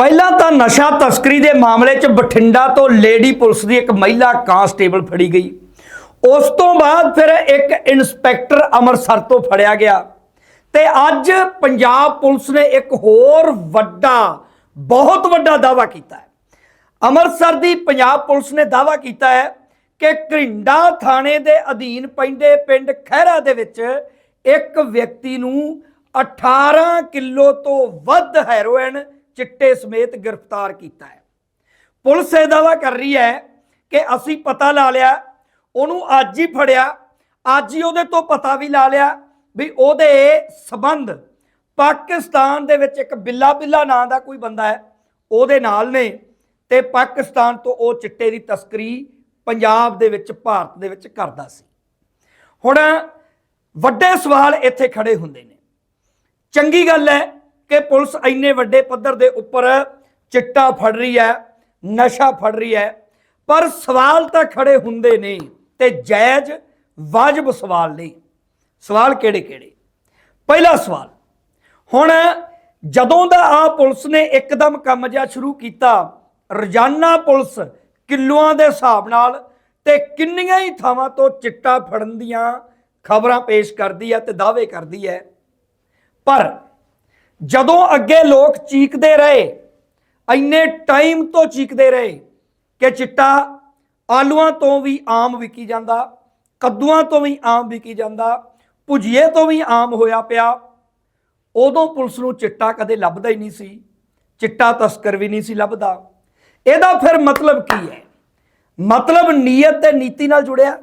ਪਹਿਲਾਂ ਤਾਂ ਨਸ਼ਾ ਤਸਕਰੀ ਦੇ ਮਾਮਲੇ 'ਚ ਬਠਿੰਡਾ ਤੋਂ ਲੇਡੀ ਪੁਲਿਸ ਦੀ ਇੱਕ ਮਹਿਲਾ ਕਾਂਸਟੇਬਲ ਫੜੀ ਗਈ। ਉਸ ਤੋਂ ਬਾਅਦ ਫਿਰ ਇੱਕ ਇਨਸਪੈਕਟਰ ਅੰਮ੍ਰਿਤਸਰ ਤੋਂ ਫੜਿਆ ਗਿਆ। ਤੇ ਅੱਜ ਪੰਜਾਬ ਪੁਲਿਸ ਨੇ ਇੱਕ ਹੋਰ ਵੱਡਾ, ਬਹੁਤ ਵੱਡਾ ਦਾਅਵਾ ਕੀਤਾ ਹੈ। ਅੰਮ੍ਰਿਤਸਰ ਦੀ ਪੰਜਾਬ ਪੁਲਿਸ ਨੇ ਦਾਅਵਾ ਕੀਤਾ ਹੈ ਕਿ ਘਰਿੰਡਾ ਥਾਣੇ ਦੇ ਅਧੀਨ ਪੈਂਦੇ ਪਿੰਡ ਖਹਿਰਾ ਦੇ ਵਿੱਚ ਇੱਕ ਵਿਅਕਤੀ ਨੂੰ 18 ਕਿਲੋ ਤੋਂ ਵੱਧ ਹੈਰੋਇਨ ਚਿੱਟੇ ਸਮੇਤ ਗ੍ਰਿਫਤਾਰ ਕੀਤਾ ਹੈ। ਪੁਲਿਸ ਇਹ ਦਾਅਵਾ ਕਰ ਰਹੀ ਹੈ ਕਿ ਅਸੀਂ ਪਤਾ ਲਾ ਲਿਆ, ਉਹਨੂੰ ਅੱਜ ਹੀ ਫੜਿਆ, ਅੱਜ ਹੀ ਉਹਦੇ ਤੋਂ ਪਤਾ ਵੀ ਲਾ ਲਿਆ ਵੀ ਉਹਦੇ ਸਬੰਧ ਪਾਕਿਸਤਾਨ ਦੇ ਵਿੱਚ ਇੱਕ ਬਿੱਲਾ ਬਿੱਲਾ ਨਾਂ ਦਾ ਕੋਈ ਬੰਦਾ ਹੈ, ਉਹਦੇ ਨਾਲ ਨੇ ਤੇ ਪਾਕਿਸਤਾਨ ਤੋਂ ਉਹ ਚਿੱਟੇ ਦੀ ਤਸਕਰੀ ਪੰਜਾਬ ਦੇ ਵਿੱਚ, ਭਾਰਤ ਦੇ ਵਿੱਚ ਕਰਦਾ ਸੀ। ਹੁਣ ਵੱਡੇ ਸਵਾਲ ਇੱਥੇ ਖੜੇ ਹੁੰਦੇ ਨੇ। ਚੰਗੀ ਗੱਲ ਹੈ ਕਿ ਪੁਲਿਸ ਇੰਨੇ ਵੱਡੇ ਪੱਧਰ ਦੇ ਉੱਪਰ ਚਿੱਟਾ ਫੜ ਰਹੀ ਹੈ, ਨਸ਼ਾ ਫੜ ਰਹੀ ਹੈ, ਪਰ ਸਵਾਲ ਤਾਂ ਖੜੇ ਹੁੰਦੇ ਨੇ ਤੇ ਜਾਇਜ਼ ਵਾਜਬ ਸਵਾਲ ਨੇ। ਸਵਾਲ ਕਿਹੜੇ ਕਿਹੜੇ? ਪਹਿਲਾ ਸਵਾਲ, ਹੁਣ ਜਦੋਂ ਦਾ ਆ ਪੁਲਿਸ ਨੇ ਇੱਕਦਮ ਕੰਮ ਜਿਹਾ ਸ਼ੁਰੂ ਕੀਤਾ, ਰੋਜ਼ਾਨਾ ਪੁਲਿਸ ਕਿਲੋਆਂ ਦੇ ਹਿਸਾਬ ਨਾਲ ਤੇ ਕਿੰਨੀਆਂ ਹੀ ਥਾਵਾਂ ਤੋਂ ਚਿੱਟਾ ਫੜਨ ਦੀਆਂ ਖਬਰਾਂ ਪੇਸ਼ ਕਰਦੀ ਹੈ ਤੇ ਦਾਅਵੇ ਕਰਦੀ ਹੈ, ਪਰ ਜਦੋਂ ਅੱਗੇ ਲੋਕ ਚੀਕਦੇ ਰਹੇ, ਇੰਨੇ ਟਾਈਮ ਤੋਂ ਚੀਕਦੇ ਰਹੇ ਕਿ ਚਿੱਟਾ ਆਲੂਆਂ ਤੋਂ ਵੀ ਆਮ ਵਿਕੀ ਜਾਂਦਾ, ਕੱਦੂਆਂ ਤੋਂ ਵੀ ਆਮ ਵਿਕੀ ਜਾਂਦਾ, ਭੁਜੀਏ ਤੋਂ ਵੀ ਆਮ ਹੋਇਆ ਪਿਆ। ਉਦੋਂ ਪੁਲਿਸ ਨੂੰ ਚਿੱਟਾ ਕਦੇ ਲੱਭਦਾ ਹੀ ਨਹੀਂ ਸੀ, ਚਿੱਟਾ ਤਸਕਰ ਵੀ ਨਹੀਂ ਸੀ ਲੱਭਦਾ। ਇਹਦਾ ਫਿਰ ਮਤਲਬ ਕੀ ਹੈ? ਮਤਲਬ ਨੀਅਤ ਤੇ ਨੀਤੀ ਨਾਲ ਜੁੜਿਆ।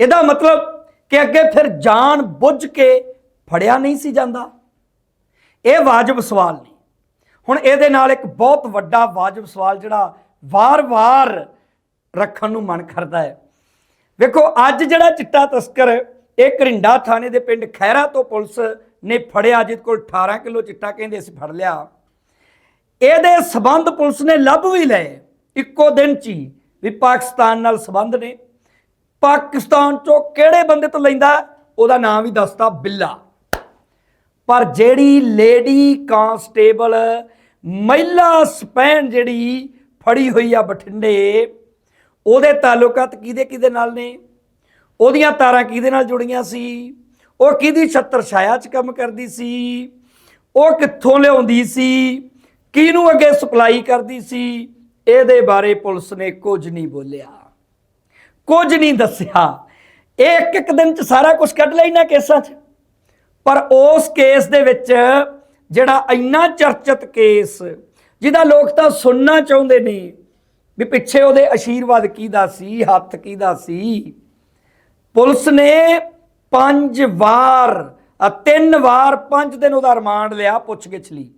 ਇਹਦਾ ਮਤਲਬ ਕਿ ਅੱਗੇ ਫਿਰ ਜਾਣ ਬੁੱਝ ਕੇ ਫੜਿਆ ਨਹੀਂ ਸੀ ਜਾਂਦਾ। ਇਹ ਵਾਜਬ ਸਵਾਲ ਨਹੀਂ। ਹੁਣ ਇਹਦੇ ਨਾਲ ਇੱਕ ਬਹੁਤ ਵੱਡਾ ਵਾਜਬ ਸਵਾਲ ਜਿਹੜਾ ਵਾਰ-ਵਾਰ ਰੱਖਣ ਨੂੰ ਮਨ ਕਰਦਾ ਹੈ। ਵੇਖੋ, ਅੱਜ ਜਿਹੜਾ ਚਿੱਟਾ ਤਸਕਰ ਇਹ ਘਰਿੰਡਾ ਥਾਣੇ ਦੇ ਪਿੰਡ ਖੈਰਾ ਤੋਂ ਪੁਲਿਸ ਨੇ ਫੜਿਆ, ਜਿਹਦੇ ਕੋਲ 18 ਕਿਲੋ ਚਿੱਟਾ ਕਹਿੰਦੇ ਅਸੀਂ ਫੜ ਲਿਆ। ਇਹਦੇ ਸਬੰਧ ਪੁਲਿਸ ਨੇ ਲੱਭ ਵੀ ਲਏ। ਇੱਕੋ ਦਿਨ ਚ ਹੀ ਵੀ ਪਾਕਿਸਤਾਨ ਨਾਲ ਸਬੰਧ ਨੇ। ਪਾਕਿਸਤਾਨ ਚੋਂ ਕਿਹੜੇ ਬੰਦੇ ਤੋਂ ਲੈਂਦਾ, ਉਹਦਾ ਨਾਮ ਵੀ ਦੱਸਦਾ ਬਿੱਲਾ। ਪਰ ਜਿਹੜੀ ਲੇਡੀ ਕਾਂਸਟੇਬਲ ਮਹਿਲਾ ਸਪੈਨ ਜਿਹੜੀ ਫੜੀ ਹੋਈ ਆ ਬਠਿੰਡੇ, ਉਹਦੇ ਤਾਲੁਕਾਤ ਕਿਹਦੇ ਕਿਹਦੇ ਨਾਲ ਨੇ? ਉਹਦੀਆਂ ਤਾਰਾਂ ਕਿਹਦੇ ਨਾਲ ਜੁੜੀਆਂ ਸੀ? ਉਹ ਕਿਹਦੀ ਛੱਤਰ ਛਾਇਆ 'ਚ ਕੰਮ ਕਰਦੀ ਸੀ? ਉਹ ਕਿੱਥੋਂ ਲਿਆਉਂਦੀ ਸੀ? ਕਿਹਨੂੰ ਅੱਗੇ ਸਪਲਾਈ ਕਰਦੀ ਸੀ? ਇਹਦੇ ਬਾਰੇ ਪੁਲਿਸ ਨੇ ਕੁਝ ਨਹੀਂ ਬੋਲਿਆ। ਕੁਝ ਨਹੀਂ ਦੱਸਿਆ। ਇਹ ਇੱਕ ਇੱਕ ਦਿਨ 'ਚ ਸਾਰਾ ਕੁਝ ਕੱਢ ਲਿਆ ਇਹਨਾਂ ਕੇਸਾਂ 'ਚ। ਪਰ ਉਸ ਕੇਸ ਦੇ ਵਿੱਚ ਜਿਹੜਾ ਇੰਨਾ ਚਰਚਿਤ ਕੇਸ, ਜਿਹਦਾ ਲੋਕ ਤਾਂ ਸੁਣਨਾ ਚਾਹੁੰਦੇ ਨੇ ਵੀ ਪਿੱਛੇ ਉਹਦੇ ਆਸ਼ੀਰਵਾਦ ਕਿਹਦਾ ਸੀ, ਹੱਥ ਕਿਹਦਾ ਸੀ। ਪੁਲਿਸ ਨੇ ਪੰਜ ਵਾਰ ਤਿੰਨ ਵਾਰ ਪੰਜ ਦਿਨ ਉਹਦਾ ਰਿਮਾਂਡ ਲਿਆ ਪੁੱਛਗਿੱਛ ਲਈ,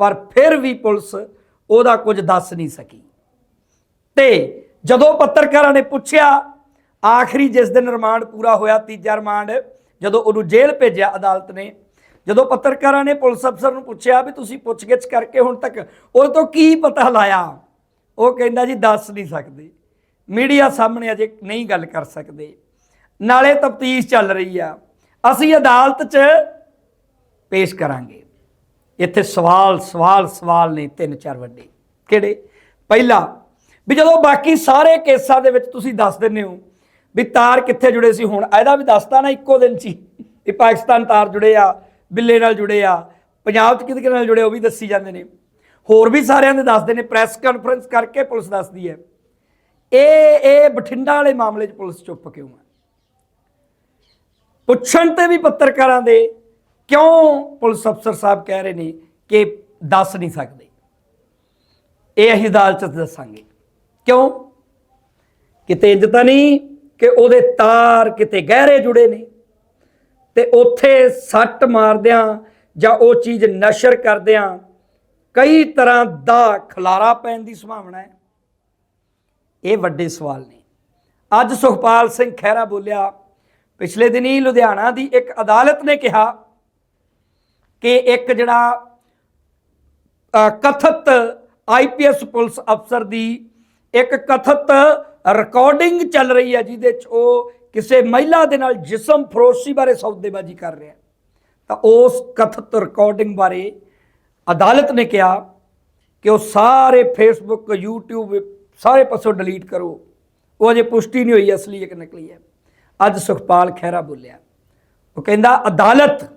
ਪਰ ਫਿਰ ਵੀ ਪੁਲਿਸ ਉਹਦਾ ਕੁਝ ਦੱਸ ਨਹੀਂ ਸਕੀ। ਤੇ ਜਦੋਂ ਪੱਤਰਕਾਰਾਂ ਨੇ ਪੁੱਛਿਆ, ਆਖਰੀ ਜਿਸ ਦਿਨ ਰਿਮਾਂਡ ਪੂਰਾ ਹੋਇਆ, ਤੀਜਾ ਰਿਮਾਂਡ ਜਦੋਂ ਉਹਨੂੰ ਜੇਲ੍ਹ ਭੇਜਿਆ ਅਦਾਲਤ ਨੇ, ਜਦੋਂ ਪੱਤਰਕਾਰਾਂ ਨੇ ਪੁਲਿਸ ਅਫਸਰ ਨੂੰ ਪੁੱਛਿਆ ਵੀ ਤੁਸੀਂ ਪੁੱਛਗਿੱਛ ਕਰਕੇ ਹੁਣ ਤੱਕ ਉਹਦੇ ਤੋਂ ਕੀ ਪਤਾ ਲਾਇਆ? ਉਹ ਕਹਿੰਦਾ ਜੀ ਦੱਸ ਨਹੀਂ ਸਕਦੇ। ਮੀਡੀਆ ਸਾਹਮਣੇ ਅਜੇ ਨਹੀਂ ਗੱਲ ਕਰ ਸਕਦੇ। ਨਾਲੇ ਤਫਤੀਸ਼ ਚੱਲ ਰਹੀ ਆ। ਅਸੀਂ ਅਦਾਲਤ 'ਚ ਪੇਸ਼ ਕਰਾਂਗੇ। ਇੱਥੇ ਸਵਾਲ ਸਵਾਲ ਸਵਾਲ ਨੇ ਤਿੰਨ ਚਾਰ ਵੱਡੇ। ਕਿਹੜੇ? ਪਹਿਲਾ, ਵੀ ਜਦੋਂ ਬਾਕੀ ਸਾਰੇ ਕੇਸਾਂ ਦੇ ਵਿੱਚ ਤੁਸੀਂ ਦੱਸ ਦਿੰਦੇ ਹੋ ਵੀ ਤਾਰ ਕਿੱਥੇ ਜੁੜੇ ਸੀ ਹੁਣ? ਇਹਦਾ ਵੀ ਦੱਸਤਾ ਨਾ ਇੱਕੋ ਦਿਨ 'ਚ ਹੀ ਵੀ ਪਾਕਿਸਤਾਨ ਤਾਰ ਜੁੜੇ ਆ, ਬਿੱਲੇ ਨਾਲ ਜੁੜੇ ਆ, ਪੰਜਾਬ 'ਚ ਕਿਹਦੇ ਕਿਹਦੇ ਨਾਲ ਜੁੜੇ ਉਹ ਵੀ ਦੱਸੀ ਜਾਂਦੇ ਨੇ। ਹੋਰ ਵੀ ਸਾਰਿਆਂ ਦੇ ਦੱਸਦੇ ਨੇ ਪ੍ਰੈਸ ਕਾਨਫਰੰਸ ਕਰਕੇ ਪੁਲਿਸ ਦੱਸਦੀ ਹੈ। ਇਹ ਇਹ ਬਠਿੰਡਾ ਵਾਲੇ ਮਾਮਲੇ 'ਚ ਪੁਲਿਸ ਚੁੱਪ ਕਿਉਂ ਹੈ ਪੁੱਛਣ ਤੇ ਵੀ ਪੱਤਰਕਾਰਾਂ ਦੇ ਕਿਉਂ ਪੁਲਿਸ ਅਫਸਰ ਸਾਹਿਬ ਕਹਿ ਰਹੇ ਨੇ ਕਿ ਦੱਸ ਨਹੀਂ ਸਕਦੇ? ਇਹ ਅਸੀਂ ਅਦਾਲਤ 'ਚ ਦੱਸਾਂਗੇ। ਕਿਉਂ? ਕਿਤੇ ਇੰਜ ਤਾਂ ਨਹੀਂ ਕਿ ਉਹਦੇ ਤਾਰ ਕਿਤੇ ਗਹਿਰੇ ਜੁੜੇ ਨੇ ਤੇ ਉੱਥੇ ਸੱਟ ਮਾਰਦਿਆਂ ਜਾਂ ਉਹ ਚੀਜ਼ ਨਸ਼ਰ ਕਰਦਿਆਂ ਕਈ ਤਰ੍ਹਾਂ ਦਾ ਖਲਾਰਾ ਪੈਣ ਦੀ ਸੰਭਾਵਨਾ ਹੈ। ਇਹ ਵੱਡੇ ਸਵਾਲ ਨੇ। ਅੱਜ ਸੁਖਪਾਲ ਸਿੰਘ ਖਹਿਰਾ ਬੋਲਿਆ ਪਿਛਲੇ ਦਿਨੀ ਲੁਧਿਆਣਾ ਦੀ ਇੱਕ ਅਦਾਲਤ ਨੇ ਕਿਹਾ ਕਿ ਇੱਕ ਜਿਹੜਾ ਅ, ਕਥਿਤ ਆਈਪੀਐਸ ਪੁਲਿਸ ਅਫਸਰ ਦੀ ਇੱਕ ਕਥਿਤ ਰਿਕਾਰਡਿੰਗ ਚੱਲ ਰਹੀ ਹੈ ਜਿਹਦੇ 'ਚ ਉਹ ਕਿਸੇ ਮਹਿਲਾ ਦੇ ਨਾਲ ਜਿਸਮ ਫਰੋਸ਼ੀ ਬਾਰੇ ਸੌਦੇਬਾਜ਼ੀ ਕਰ ਰਿਹਾ ਤਾਂ ਉਸ ਕਥਿਤ ਰਿਕਾਰਡਿੰਗ ਬਾਰੇ ਅਦਾਲਤ ਨੇ ਕਿਹਾ ਕਿ ਉਹ ਸਾਰੇ ਫੇਸਬੁੱਕ YouTube, ਸਾਰੇ ਪਾਸੋਂ ਡਿਲੀਟ ਕਰੋ। ਉਹ ਅਜੇ ਪੁਸ਼ਟੀ ਨਹੀਂ ਹੋਈ, ਅਸਲੀ ਹੈ ਕਿ ਨਕਲੀ ਹੈ। ਅੱਜ ਸੁਖਪਾਲ ਖਹਿਰਾ ਬੋਲਿਆ। ਉਹ ਕਹਿੰਦਾ, ਅਦਾਲਤ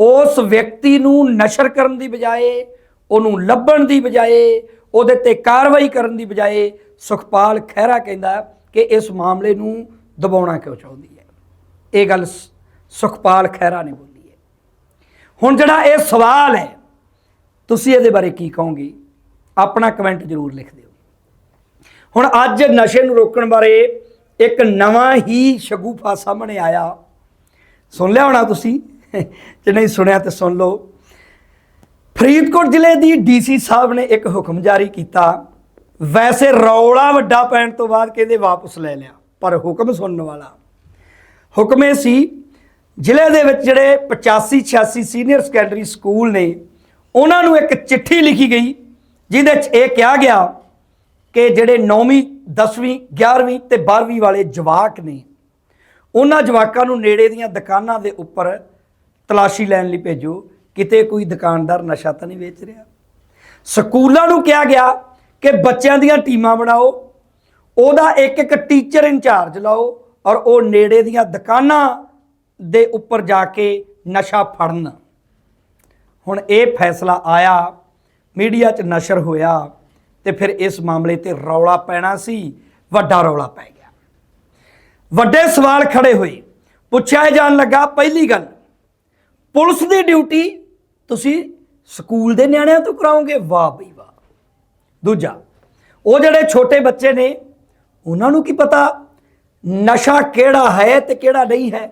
ਉਸ ਵਿਅਕਤੀ ਨੂੰ ਨਸ਼ਰ ਕਰਨ ਦੀ ਬਜਾਏ, ਉਹਨੂੰ ਲੱਭਣ ਦੀ ਬਜਾਏ ਉਹਦੇ ਤੇ ਕਾਰਵਾਈ ਕਰਨ ਦੀ ਬਜਾਏ ਸੁਖਪਾਲ ਖਹਿਰਾ ਕਹਿੰਦਾ ਕਿ ਇਸ ਮਾਮਲੇ ਨੂੰ ਦਬਾਉਣਾ ਕਿਉਂ ਚਾਹੁੰਦੀ ਹੈ? ਇਹ ਗੱਲ ਸ- ਸੁਖਪਾਲ ਖਹਿਰਾ ਨੇ ਬੋਲੀ ਹੈ। ਹੁਣ ਜਿਹੜਾ ਇਹ ਸਵਾਲ ਹੈ, ਤੁਸੀਂ ਇਹਦੇ ਬਾਰੇ ਕੀ ਕਹੋਗੇ? ਆਪਣਾ ਕਮੈਂਟ ਜ਼ਰੂਰ ਲਿਖ ਦਿਓ। ਹੁਣ ਅੱਜ ਨਸ਼ੇ ਨੂੰ ਰੋਕਣ ਬਾਰੇ ਇੱਕ ਨਵਾਂ ਹੀ ਸ਼ਗੂਫਾ ਸਾਹਮਣੇ ਆਇਆ ਸੁਣ ਲਿਆ ਹੋਣਾ ਤੁਸੀਂ? ਜੇ ਨਹੀਂ ਸੁਣਿਆ ਤੇ ਸੁਣ ਲਓ। ਫਰੀਦਕੋਟ ਜ਼ਿਲ੍ਹੇ ਦੀ ਡੀਸੀ ਸਾਹਿਬ ਨੇ ਇੱਕ ਹੁਕਮ ਜਾਰੀ ਕੀਤਾ। ਵੈਸੇ ਰੌਲਾ ਵੱਡਾ ਪੈਣ ਤੋਂ ਬਾਅਦ ਕਹਿੰਦੇ ਵਾਪਸ ਲੈ ਲਿਆ? ਪਰ ਹੁਕਮ ਸੁਣਨ ਵਾਲਾ। ਹੁਕਮ ਇਹ ਸੀ, ਜ਼ਿਲ੍ਹੇ ਦੇ ਵਿੱਚ ਜਿਹੜੇ 85 86 ਸੀਨੀਅਰ ਸੈਕੰਡਰੀ ਸਕੂਲ ਨੇ, ਉਹਨਾਂ ਨੂੰ ਇੱਕ ਚਿੱਠੀ ਲਿਖੀ ਗਈ, ਜਿਹਦੇ 'ਚ ਇਹ ਕਿਹਾ ਗਿਆ ਕਿ ਜਿਹੜੇ 9ਵੀਂ 10ਵੀਂ 11ਵੀਂ ਤੇ 12ਵੀਂ ਵਾਲੇ ਜਵਾਕ ਨੇ, ਉਹਨਾਂ ਜਵਾਕਾਂ ਨੂੰ ਨੇੜੇ ਦੀਆਂ ਦੁਕਾਨਾਂ ਦੇ ਉੱਪਰ ਤਲਾਸ਼ੀ ਲੈਣ ਲਈ ਭੇਜੋ। ਕਿਤੇ ਕੋਈ ਦੁਕਾਨਦਾਰ ਨਸ਼ਾ ਤਾਂ ਨਹੀਂ ਵੇਚ ਰਿਹਾ। ਸਕੂਲਾਂ ਨੂੰ ਕਿਹਾ ਗਿਆ ਕਿ ਬੱਚਿਆਂ ਦੀਆਂ ਟੀਮਾਂ ਬਣਾਓ, ਉਹਦਾ ਇੱਕ ਇੱਕ ਟੀਚਰ ਇੰਚਾਰਜ ਲਾਓ ਔਰ ਉਹ ਨੇੜੇ ਦੀਆਂ ਦੁਕਾਨਾਂ ਦੇ ਉੱਪਰ ਜਾ ਕੇ ਨਸ਼ਾ ਫੜਨ। ਹੁਣ ਇਹ ਫੈਸਲਾ ਆਇਆ, ਮੀਡੀਆ 'ਚ ਨਸ਼ਰ ਹੋਇਆ ਤੇ ਫਿਰ ਇਸ ਮਾਮਲੇ ਤੇ ਰੌਲਾ ਪੈਣਾ ਸੀ, ਵੱਡਾ ਰੌਲਾ ਪੈ ਗਿਆ। ਵੱਡੇ ਸਵਾਲ ਖੜੇ ਹੋਏ। ਪੁੱਛਿਆ ਜਾਣ ਲੱਗਾ, ਪਹਿਲੀ ਗੱਲ, ਪੁਲਿਸ ਦੀ ਡਿਊਟੀ ਤੁਸੀਂ ਸਕੂਲ ਦੇ ਨਿਆਣਿਆਂ ਤੋਂ ਕਰਾਓਗੇ? ਵਾਹ ਬਈ ਵਾਹ। ਦੂਜਾ, ਉਹ ਜਿਹੜੇ ਛੋਟੇ ਬੱਚੇ ਨੇ, ਉਹਨਾਂ ਨੂੰ ਕੀ ਪਤਾ ਨਸ਼ਾ ਕਿਹੜਾ ਹੈ ਤੇ ਕਿਹੜਾ ਨਹੀਂ ਹੈ?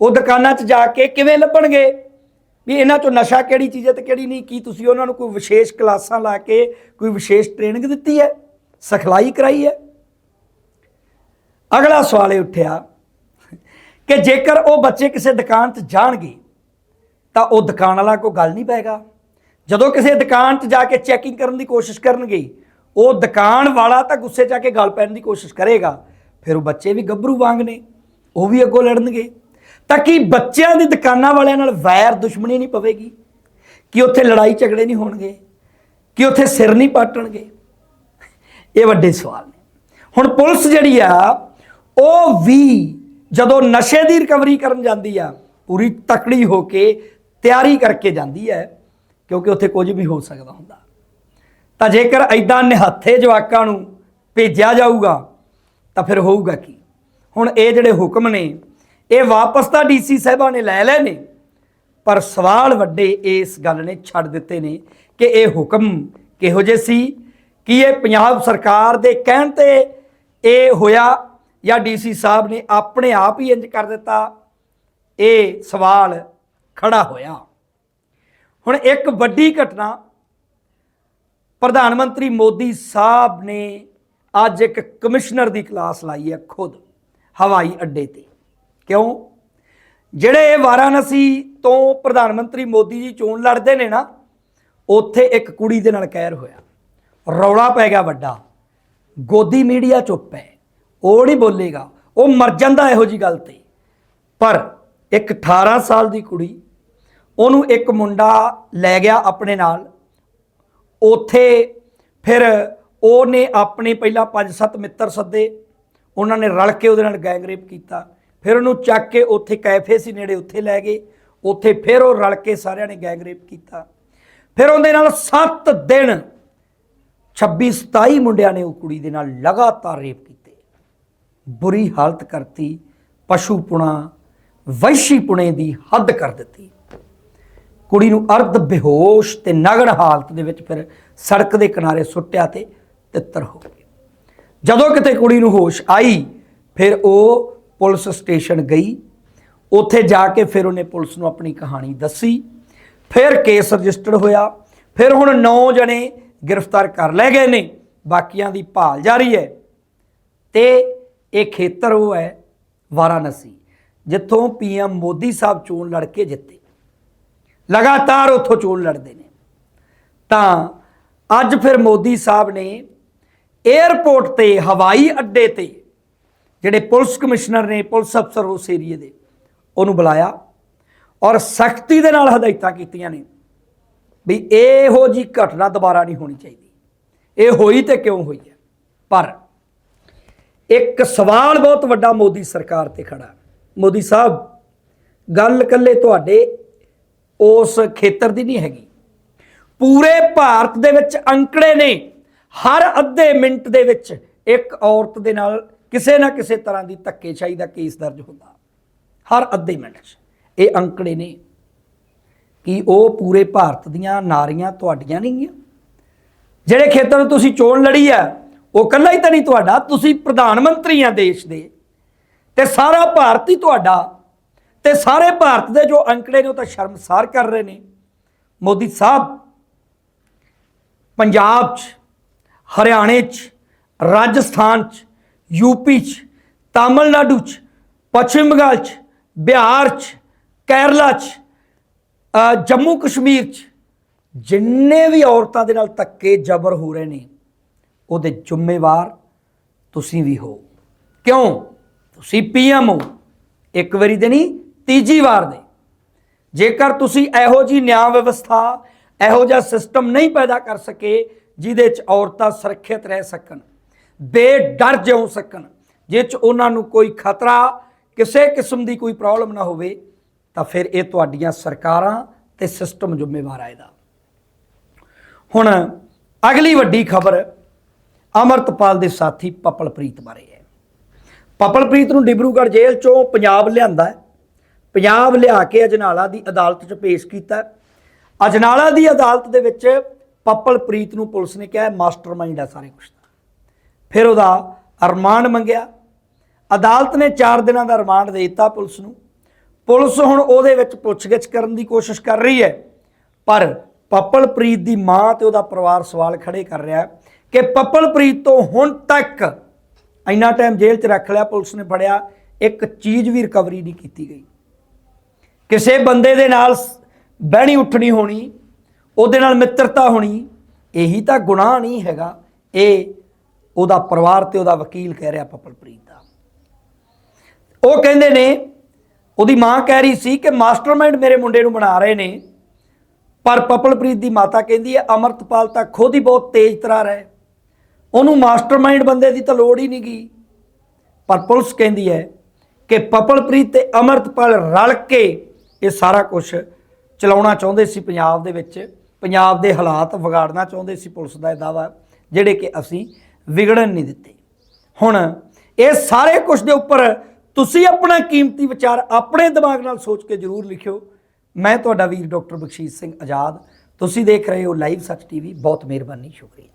ਉਹ ਦੁਕਾਨਾਂ 'ਚ ਜਾ ਕੇ ਕਿਵੇਂ ਲੱਭਣਗੇ? ਵੀ ਇਹਨਾਂ 'ਚੋਂ ਨਸ਼ਾ ਕਿਹੜੀ ਚੀਜ਼ ਹੈ ਤੇ ਕਿਹੜੀ ਨਹੀਂ? ਕੀ ਤੁਸੀਂ ਉਹਨਾਂ ਨੂੰ ਕੋਈ ਵਿਸ਼ੇਸ਼ ਕਲਾਸਾਂ ਲਾ ਕੇ ਕੋਈ ਵਿਸ਼ੇਸ਼ ਟ੍ਰੇਨਿੰਗ ਦਿੱਤੀ ਹੈ? ਸਿਖਲਾਈ ਕਰਾਈ ਹੈ? ਅਗਲਾ ਸਵਾਲ ਇਹ ਉੱਠਿਆ ਕਿ ਜੇਕਰ ਉਹ ਬੱਚੇ ਕਿਸੇ ਦੁਕਾਨ 'ਚ ਜਾਣਗੇ ਤਾਂ ਉਹ ਦੁਕਾਨ ਵਾਲਾ ਕੋਈ ਗੱਲ ਨਹੀਂ ਪਾਏਗਾ। ਜਦੋਂ ਕਿਸੇ ਦੁਕਾਨ 'ਚ ਜਾ ਕੇ ਚੈਕਿੰਗ ਕਰਨ ਦੀ ਕੋਸ਼ਿਸ਼ ਕਰਨਗੇ, ਉਹ ਦੁਕਾਨ ਵਾਲਾ ਤਾਂ ਗੁੱਸੇ 'ਚ ਆ ਕੇ ਗੱਲ ਪੈਣ ਦੀ ਕੋਸ਼ਿਸ਼ ਕਰੇਗਾ। ਫਿਰ ਉਹ ਬੱਚੇ ਵੀ ਗੱਭਰੂ ਵਾਂਗ ਨੇ, ਉਹ ਵੀ ਅੱਗੋਂ ਲੜਨਗੇ। ਤਾਂ ਕਿ ਬੱਚਿਆਂ ਦੀ ਦੁਕਾਨਾਂ ਵਾਲਿਆਂ ਨਾਲ ਵੈਰ ਦੁਸ਼ਮਣੀ ਨਹੀਂ ਪਵੇਗੀ? ਕਿ ਉੱਥੇ ਲੜਾਈ ਝਗੜੇ ਨਹੀਂ ਹੋਣਗੇ? ਕਿ ਉੱਥੇ ਸਿਰ ਨਹੀਂ ਪਾਟਣਗੇ? ਇਹ ਵੱਡੇ ਸਵਾਲ ਨੇ। ਹੁਣ ਪੁਲਿਸ ਜਿਹੜੀ ਆ, ਉਹ ਵੀ ਜਦੋਂ ਨਸ਼ੇ ਦੀ ਰਿਕਵਰੀ ਕਰਨ ਜਾਂਦੀ ਆ, ਪੂਰੀ ਤਕੜੀ ਹੋ ਕੇ ਤਿਆਰੀ ਕਰਕੇ ਜਾਂਦੀ ਹੈ, ਕਿਉਂਕਿ ਉੱਥੇ ਕੁਝ ਵੀ ਹੋ ਸਕਦਾ ਹੁੰਦਾ। ਤਾਂ ਜੇਕਰ ਐਦਾਂ ਨਿਹੱਥੇ ਜਵਾਕਾਂ ਨੂੰ ਭੇਜਿਆ ਜਾਊਗਾ, ਤਾਂ ਫਿਰ ਹੋਊਗਾ ਕੀ? ਹੁਣ ਇਹ ਜਿਹੜੇ ਹੁਕਮ ਨੇ, ਇਹ ਵਾਪਸ ਤਾਂ ਡੀਸੀ ਸਾਹਿਬਾਂ ਨੇ ਲੈ ਲਏ ਨੇ, ਪਰ ਸਵਾਲ ਵੱਡੇ ਇਸ ਗੱਲ ਨੇ ਛੱਡ ਦਿੱਤੇ ਨੇ ਕਿ ਇਹ ਹੁਕਮ ਕਿਹੋ ਜਿਹੇ ਸੀ, ਕਿ ਇਹ ਪੰਜਾਬ ਸਰਕਾਰ ਦੇ ਕਹਿਣ ਤੇ ਇਹ ਹੋਇਆ ਜਾਂ ਡੀਸੀ ਸਾਹਿਬ ਨੇ ਆਪਣੇ ਆਪ ਹੀ ਇੰਜ ਕਰ ਦਿੱਤਾ? ਇਹ ਸਵਾਲ ਖੜਾ ਹੋਇਆ। ਹੁਣ ਇੱਕ ਵੱਡੀ ਘਟਨਾ ਪ੍ਰਧਾਨ ਮੰਤਰੀ ਮੋਦੀ ਸਾਹਿਬ ਨੇ ਅੱਜ ਇੱਕ ਕਮਿਸ਼ਨਰ ਦੀ ਕਲਾਸ ਲਾਈ ਹੈ ਖੁਦ, ਹਵਾਈ ਅੱਡੇ ਤੇ। ਕਿਉਂ? ਜਿਹੜੇ ਵਾਰਾਣਸੀ ਤੋਂ ਪ੍ਰਧਾਨ ਮੰਤਰੀ ਮੋਦੀ ਜੀ ਚੋਣ ਲੜਦੇ ਨੇ ਨਾ, ਉੱਥੇ ਇੱਕ ਕੁੜੀ ਦੇ ਨਾਲ ਕਹਿਰ ਹੋਇਆ। ਰੌਲਾ ਪੈ ਗਿਆ ਵੱਡਾ। ਗੋਦੀ ਮੀਡੀਆ ਚੁੱਪ ਹੈ। ਉਹ ਨਹੀਂ ਬੋਲੇਗਾ। ਉਹ ਮਰ ਜਾਂਦਾ ਇਹੋ ਜੀ ਗੱਲ ਤੇ। ਪਰ ਇੱਕ 18 ਸਾਲ ਦੀ ਕੁੜੀ, ਉਹਨੂੰ ਇੱਕ ਮੁੰਡਾ ਲੈ ਗਿਆ ਆਪਣੇ ਨਾਲ। ਉਥੇ ਫਿਰ ਉਹਨੇ ਆਪਣੇ ਪਹਿਲਾਂ 5-7 ਮਿੱਤਰ ਸੱਦੇ, ਉਹਨਾਂ ਨੇ ਰਲ ਕੇ ਉਹਦੇ ਨਾਲ ਗੈਂਗਰੇਪ ਕੀਤਾ। ਫਿਰ ਉਹਨੂੰ ਚੱਕ ਕੇ ਉੱਥੇ ਕੈਫੇ ਸੀ ਨੇੜੇ, ਉੱਥੇ ਲੈ ਗਏ। ਉੱਥੇ ਫਿਰ ਉਹ ਰਲ ਕੇ ਸਾਰਿਆਂ ਨੇ ਗੈਂਗਰੇਪ ਕੀਤਾ। ਫਿਰ ਉਹਦੇ ਨਾਲ 7 ਦਿਨ 26-27 ਮੁੰਡਿਆਂ ਨੇ ਉਹ ਕੁੜੀ ਦੇ ਨਾਲ ਲਗਾਤਾਰ ਰੇਪ ਕੀਤੇ। ਬੁਰੀ ਹਾਲਤ ਕਰਤੀ, ਪਸ਼ੂ ਪੁਣਾ ਪਸ਼ੂਪੁਣਾ ਵੈਸ਼ੀਪੁਣੇ ਦੀ ਹੱਦ ਕਰ ਦਿੱਤੀ। ਕੁੜੀ ਨੂੰ ਅਰਧ ਬੇਹੋਸ਼ ਤੇ ਨਗਨ ਹਾਲਤ ਦੇ ਵਿੱਚ ਫਿਰ ਸੜਕ ਦੇ ਕਿਨਾਰੇ ਸੁੱਟਿਆ ਤੇ ਤਿੱਤਰ ਹੋ ਗਏ ਜਦੋਂ ਕਿਤੇ ਕੁੜੀ ਨੂੰ ਹੋਸ਼ ਆਈ, ਫਿਰ ਉਹ ਪੁਲਿਸ ਸਟੇਸ਼ਨ ਗਈ। ਉੱਥੇ ਜਾ ਕੇ ਫਿਰ ਉਹਨੇ ਪੁਲਿਸ ਨੂੰ ਆਪਣੀ ਕਹਾਣੀ ਦੱਸੀ। ਫਿਰ ਕੇਸ ਰਜਿਸਟਰਡ ਹੋਇਆ। ਫਿਰ ਹੁਣ 9 ਜਣੇ ਗ੍ਰਿਫਤਾਰ ਕਰ ਲਏ ਗਏ ਨੇ। ਬਾਕੀਆਂ ਦੀ ਭਾਲ ਜਾਰੀ ਹੈ। ਤੇ ਇਹ ਖੇਤਰ ਉਹ ਹੈ ਵਾਰਾਣਸੀ। ਜਿੱਥੋਂ ਪੀਐਮ ਮੋਦੀ ਸਾਹਿਬ ਚੋਣ ਲੜ ਕੇ ਜਿੱਤੇ। ਲਗਾਤਾਰ ਉੱਥੋਂ ਚੋਣ ਲੜਦੇ ਨੇ। ਤਾਂ ਅੱਜ ਫਿਰ ਮੋਦੀ ਸਾਹਿਬ ਨੇ 에ਅਰਪੋਰਟ ਤੇ ਹਵਾਈ ਅੱਡੇ ਤੇ ਜਿਹੜੇ ਪੁਲਿਸ ਕਮਿਸ਼ਨਰ ਨੇ, ਪੁਲਿਸ ਅਫਸਰ ਉਸ ਏਰੀਏ ਦੇ, ਉਹਨੂੰ ਬੁਲਾਇਆ ਔਰ ਸਖਤੀ ਦੇ ਨਾਲ ਹਦਾਇਤਾਂ ਕੀਤੀਆਂ ਨੇ ਵੀ ਇਹੋ ਜੀ ਘਟਨਾ ਦੁਬਾਰਾ ਨਹੀਂ ਹੋਣੀ ਚਾਹੀਦੀ। ਇਹ ਹੋਈ ਤੇ ਕਿਉਂ ਹੋਈ ਹੈ? ਪਰ ਇੱਕ ਸਵਾਲ ਬਹੁਤ ਵੱਡਾ ਮੋਦੀ ਸਰਕਾਰ ਤੇ ਖੜਾ ਮੋਦੀ ਸਾਹਿਬ, ਗੱਲ ਕੱਲੇ ਤੁਹਾਡੇ ਉਸ ਖੇਤਰ ਦੀ ਨਹੀਂ ਹੈਗੀ। ਪੂਰੇ ਭਾਰਤ ਦੇ ਵਿੱਚ ਅੰਕੜੇ ਨੇ, ਹਰ ਅੱਧੇ ਮਿੰਟ ਦੇ ਵਿੱਚ ਇੱਕ ਔਰਤ ਦੇ ਨਾਲ ਕਿਸੇ ਨਾ ਕਿਸੇ ਤਰ੍ਹਾਂ ਦੀ ਧੱਕੇਸ਼ਾਹੀ ਦਾ ਕੇਸ ਦਰਜ ਹੁੰਦਾ। ਹਰ ਅੱਧੇ ਮਿੰਟ 'ਚ ਇਹ ਅੰਕੜੇ ਨੇ ਕਿ ਉਹ ਪੂਰੇ ਭਾਰਤ ਦੀਆਂ ਨਾਰੀਆਂ ਤੁਹਾਡੀਆਂ ਨਹੀਂ ਗੀਆਂ ਜਿਹੜੇ ਖੇਤਰ ਤੁਸੀਂ ਚੋਣ ਲੜੀ ਆ ਉਹ ਕੱਲਾ ਹੀ ਤਾਂ ਨਹੀਂ ਤੁਹਾਡਾ, ਤੁਸੀਂ ਪ੍ਰਧਾਨ ਮੰਤਰੀ ਆ ਦੇਸ਼ ਦੇ। ਤੇ ਸਾਰਾ ਭਾਰਤ ਹੀ ਤੁਹਾਡਾ। ਤੇ ਸਾਰੇ ਭਾਰਤ ਦੇ ਜੋ ਅੰਕੜੇ ਨੇ ਉਹ ਤਾਂ ਸ਼ਰਮਸਾਰ ਕਰ ਰਹੇ ਨੇ। ਮੋਦੀ ਸਾਹਿਬ, ਪੰਜਾਬ 'ਚ, ਹਰਿਆਣੇ 'ਚ, ਰਾਜਸਥਾਨ 'ਚ ਯੂਪੀ 'ਚ, ਤਾਮਿਲਨਾਡੂ 'ਚ, ਪੱਛਮ ਬੰਗਾਲ 'ਚ, ਬਿਹਾਰ 'ਚ, ਕੇਰਲਾ 'ਚ ਜੰਮੂ ਕਸ਼ਮੀਰ 'ਚ, ਜਿੰਨੇ ਵੀ ਔਰਤਾਂ ਦੇ ਨਾਲ ਧੱਕੇ ਜ਼ਬਰ ਹੋ ਰਹੇ ਨੇ, ਉਹਦੇ ਜ਼ਿੰਮੇਵਾਰ ਤੁਸੀਂ ਵੀ ਹੋ। ਕਿਉਂ? ਤੁਸੀਂ ਪੀਐਮ ਹੋ, ਇੱਕ ਵਾਰੀ ਦੇ ਨਹੀਂ, ਤੀਜੀ ਵਾਰ ਦੇ। ਜੇਕਰ ਤੁਸੀਂ ਇਹੋ ਜੀ ਨਿਆਂ ਵਿਵਸਥਾ, ਇਹੋ ਜਿਹਾ ਸਿਸਟਮ ਨਹੀਂ ਪੈਦਾ ਕਰ ਸਕੇ, ਜਿਹਦੇ 'ਚ ਔਰਤਾਂ ਸੁਰੱਖਿਅਤ ਰਹਿ ਸਕਣ, ਬੇਡਰ ਜਿਉ ਸਕਣ ਜਿਸ 'ਚ ਉਹਨਾਂ ਨੂੰ ਕੋਈ ਖਤਰਾ, ਕਿਸੇ ਕਿਸਮ ਦੀ ਕੋਈ ਪ੍ਰੋਬਲਮ ਨਾ ਹੋਵੇ, ਤਾਂ ਫਿਰ ਇਹ ਤੁਹਾਡੀਆਂ ਸਰਕਾਰਾਂ ਤੇ ਸਿਸਟਮ ਜ਼ਿੰਮੇਵਾਰ ਆ ਇਹਦਾ। ਹੁਣ ਅਗਲੀ ਵੱਡੀ ਖਬਰ, ਅਮਰਤਪਾਲ ਦੇ ਸਾਥੀ ਪਪਲਪ੍ਰੀਤ ਬਾਰੇ। ਪਪਲਪ੍ਰੀਤ ਨੂੰ ਡਿਬਰੂਗੜ੍ਹ ਜੇਲ੍ਹ ਚੋਂ ਪੰਜਾਬ ਲਿਆਂਦਾ ਹੈ। ਪੰਜਾਬ ਲਿਆ ਕੇ ਅਜਨਾਲਾ ਦੀ ਅਦਾਲਤ 'ਚ ਪੇਸ਼ ਕੀਤਾ ਅਜਨਾਲਾ ਦੀ ਅਦਾਲਤ ਦੇ ਵਿੱਚ ਪਪਲਪ੍ਰੀਤ ਨੂੰ ਪੁਲਿਸ ਨੇ ਕਿਹਾ ਮਾਸਟਰਮਾਈਂਡ ਹੈ ਸਾਰੇ ਕੁਝ ਦਾ ਫਿਰ ਉਹਦਾ ਰਿਮਾਂਡ ਮੰਗਿਆ। ਅਦਾਲਤ ਨੇ 4 ਦਿਨਾਂ ਦਾ ਰਿਮਾਂਡ ਦੇ ਦਿੱਤਾ ਪੁਲਿਸ ਨੂੰ। ਪੁਲਿਸ ਹੁਣ ਉਹਦੇ ਵਿੱਚ ਪੁੱਛਗਿੱਛ ਕਰਨ ਦੀ ਕੋਸ਼ਿਸ਼ ਕਰ ਰਹੀ ਹੈ। ਪਰ ਪਪਲਪ੍ਰੀਤ ਦੀ ਮਾਂ ਤੇ ਉਹਦਾ ਪਰਿਵਾਰ ਸਵਾਲ ਖੜੇ ਕਰ ਰਿਹਾ ਕਿ ਪਪਲਪ੍ਰੀਤ ਤੋਂ ਹੁਣ ਤੱਕ ਇੰਨਾ ਟਾਈਮ ਜੇਲ੍ਹ 'ਚ ਰੱਖ ਲਿਆ, ਪੁਲਿਸ ਨੇ ਫੜਿਆ, ਇੱਕ ਚੀਜ਼ ਵੀ ਰਿਕਵਰੀ ਨਹੀਂ ਕੀਤੀ ਗਈ। ਕਿਸੇ ਬੰਦੇ ਦੇ ਨਾਲ ਬਹਿਣੀ ਉੱਠਣੀ ਹੋਣੀ, ਉਹਦੇ ਨਾਲ ਮਿੱਤਰਤਾ ਹੋਣੀ, ਇਹੀ ਤਾਂ ਗੁਨਾਹ ਨਹੀਂ ਹੈਗਾ। ਇਹ ਉਹਦਾ ਪਰਿਵਾਰ ਤੇ ਉਹਦਾ ਵਕੀਲ ਕਹਿ ਰਿਹਾ ਪਪਲਪ੍ਰੀਤ ਦਾ। ਉਹ ਕਹਿੰਦੇ ਨੇ, ਉਹਦੀ ਮਾਂ ਕਹਿ ਰਹੀ ਸੀ ਕਿ ਮਾਸਟਰਮਾਈਂਡ ਮੇਰੇ ਮੁੰਡੇ ਨੂੰ ਬਣਾ ਰਹੇ ਨੇ, ਪਰ ਪਪਲਪ੍ਰੀਤ ਦੀ ਮਾਤਾ ਕਹਿੰਦੀ ਹੈ, ਅਮਰਤਪਾਲ ਤਾਂ ਖੁਦ ਹੀ ਬਹੁਤ ਤੇਜ਼ ਤਰਾਰ ਹੈ। ਉਹਨੂੰ ਮਾਸਟਰਮਾਈਂਡ ਬੰਦੇ ਦੀ ਤਾਂ ਲੋੜ ਹੀ ਨਹੀਂ ਗਈ ਪਰ ਪੁਲਿਸ ਕਹਿੰਦੀ ਹੈ ਕਿ ਪਪਲਪ੍ਰੀਤ ਤੇ ਅਮਰਤਪਾਲ ਰਲ ਕੇ ਇਹ ਸਾਰਾ ਕੁਝ ਚਲਾਉਣਾ ਚਾਹੁੰਦੇ ਸੀ ਪੰਜਾਬ ਦੇ ਵਿੱਚ। ਪੰਜਾਬ ਦੇ ਹਾਲਾਤ ਵਿਗਾੜਨਾ ਚਾਹੁੰਦੇ ਸੀ ਪੁਲਿਸ ਦਾ ਇਹ ਦਾਵਾ ਜਿਹੜੇ ਕਿ ਅਸੀਂ ਵਿਗੜਨ ਨਹੀਂ ਦਿੱਤੇ। ਹੁਣ ਇਹ ਸਾਰੇ ਕੁਝ ਦੇ ਉੱਪਰ ਤੁਸੀਂ ਆਪਣਾ ਕੀਮਤੀ ਵਿਚਾਰ ਆਪਣੇ ਦਿਮਾਗ ਨਾਲ ਸੋਚ ਕੇ ਜ਼ਰੂਰ ਲਿਖਿਓ। ਮੈਂ ਤੁਹਾਡਾ ਵੀਰ ਡਾਕਟਰ ਬਖਸ਼ੀਸ਼ ਸਿੰਘ ਆਜ਼ਾਦ। ਤੁਸੀਂ ਦੇਖ ਰਹੇ ਹੋ ਲਾਈਵ ਸੱਚ ਟੀਵੀ। ਬਹੁਤ ਮਿਹਰਬਾਨੀ, ਸ਼ੁਕਰੀਆ।